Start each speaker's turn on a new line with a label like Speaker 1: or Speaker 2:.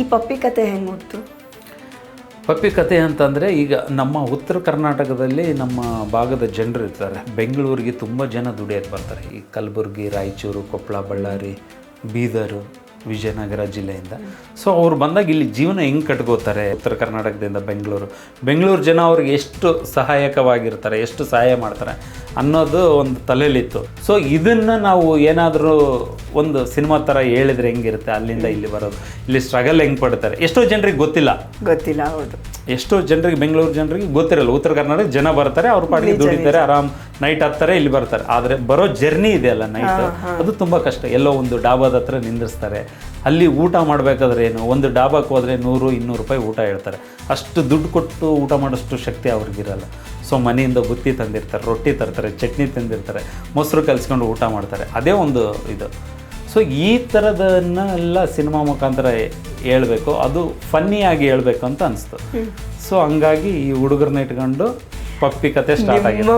Speaker 1: ಈ ಪಪ್ಪಿ ಕತೆ ಹೆಂಗೆ ಹುಡ್ತು
Speaker 2: ಪಪ್ಪಿ ಕತೆ ಅಂತಂದರೆ ಈಗ ನಮ್ಮ ಉತ್ತರ ಕರ್ನಾಟಕದಲ್ಲಿ ನಮ್ಮ ಭಾಗದ ಜನರು ಇರ್ತಾರೆ. ಬೆಂಗಳೂರಿಗೆ ತುಂಬ ಜನ ದುಡಿಯೋಕ್ಕೆ ಬರ್ತಾರೆ. ಈ ಕಲಬುರಗಿ, ರಾಯಚೂರು, ಕೊಪ್ಪಳ, ಬಳ್ಳಾರಿ, ಬೀದರು ವಿಜಯನಗರ ಜಿಲ್ಲೆಯಿಂದ. ಸೊ ಅವ್ರು ಬಂದಾಗ ಇಲ್ಲಿ ಜೀವನ ಹೆಂಗೆ ಕಟ್ಕೋತಾರೆ? ಉತ್ತರ ಕರ್ನಾಟಕದಿಂದ ಬೆಂಗಳೂರು. ಬೆಂಗಳೂರು ಜನ ಅವ್ರಿಗೆ ಎಷ್ಟು ಸಹಾಯಕವಾಗಿರ್ತಾರೆ ಎಷ್ಟು ಸಹಾಯ ಮಾಡ್ತಾರೆ ಅನ್ನೋದು ಒಂದು ತಲೆಯಲ್ಲಿತ್ತು. ಸೊ ಇದನ್ನು ನಾವು ಏನಾದರೂ ಒಂದು ಸಿನಿಮಾ ಥರ ಹೇಳಿದ್ರೆ ಹೆಂಗಿರುತ್ತೆ? ಅಲ್ಲಿಂದ ಇಲ್ಲಿ ಬರೋದು. ಇಲ್ಲಿ ಸ್ಟ್ರಗಲ್ ಹೆಂಗೆ ಪಡ್ತಾರೆ? ಎಷ್ಟೋ ಜನರಿಗೆ ಗೊತ್ತಿಲ್ಲ.
Speaker 1: ಗೊತ್ತಿಲ್ಲ ಹೌದು.
Speaker 2: ಎಷ್ಟೋ ಜನರಿಗೆ ಬೆಂಗಳೂರು ಜನರಿಗೆ ಗೊತ್ತಿರಲ್ಲ. ಉತ್ತರ ಕರ್ನಾಟಕ ಜನ ಬರ್ತಾರೆ ಅವ್ರ ಪಾಡಿಗೆ ದುಡಿತಾರೆ ಆರಾಮ್ ನೈಟ್ ಹತ್ತಾರೆ ಇಲ್ಲಿ ಬರ್ತಾರೆ. ಆದರೆ ಬರೋ ಜರ್ನಿ ಇದೆ ಅಲ್ಲ ನೈಟ್ ಅದು ತುಂಬ ಕಷ್ಟ. ಎಲ್ಲೋ ಒಂದು ಡಾಬಾದ ಹತ್ರ ನಿಂದಿರ್ಸ್ತಾರೆ. ಅಲ್ಲಿ ಊಟ ಮಾಡಬೇಕಾದ್ರೆ ಏನು? ಒಂದು ಡಾಬಾಕ್ಕೆ ಹೋದರೆ ನೂರು ಇನ್ನೂರು ರೂಪಾಯಿ ಊಟ ಹೇಳ್ತಾರೆ. ಅಷ್ಟು ದುಡ್ಡು ಕೊಟ್ಟು ಊಟ ಮಾಡೋಷ್ಟು ಶಕ್ತಿ ಅವ್ರಿಗಿರಲ್ಲ. ಸೊ ಮನೆಯಿಂದ ಬುತ್ತಿ ತಂದಿರ್ತಾರೆ ರೊಟ್ಟಿ ತರ್ತಾರೆ ಚಟ್ನಿ ತಂದಿರ್ತಾರೆ ಮೊಸರು ಕಲಿಸ್ಕೊಂಡು ಊಟ ಮಾಡ್ತಾರೆ. ಅದೇ ಒಂದು ಇದು. ಸೊ ಈ ಥರದನ್ನೆಲ್ಲ ಸಿನಿಮಾ ಮುಖಾಂತರ ಹೇಳ್ಬೇಕು. ಅದು ಫನ್ನಿಯಾಗಿ ಹೇಳ್ಬೇಕು ಅಂತ ಅನಿಸ್ತು. ಸೊ ಹಂಗಾಗಿ ಈ ಹುಡುಗರನ್ನ ಇಟ್ಕೊಂಡು ಪಪ್ಪಿ ಕತೆ ಸ್ಟಾರ್ಟ್ ಆಗಿದೆ.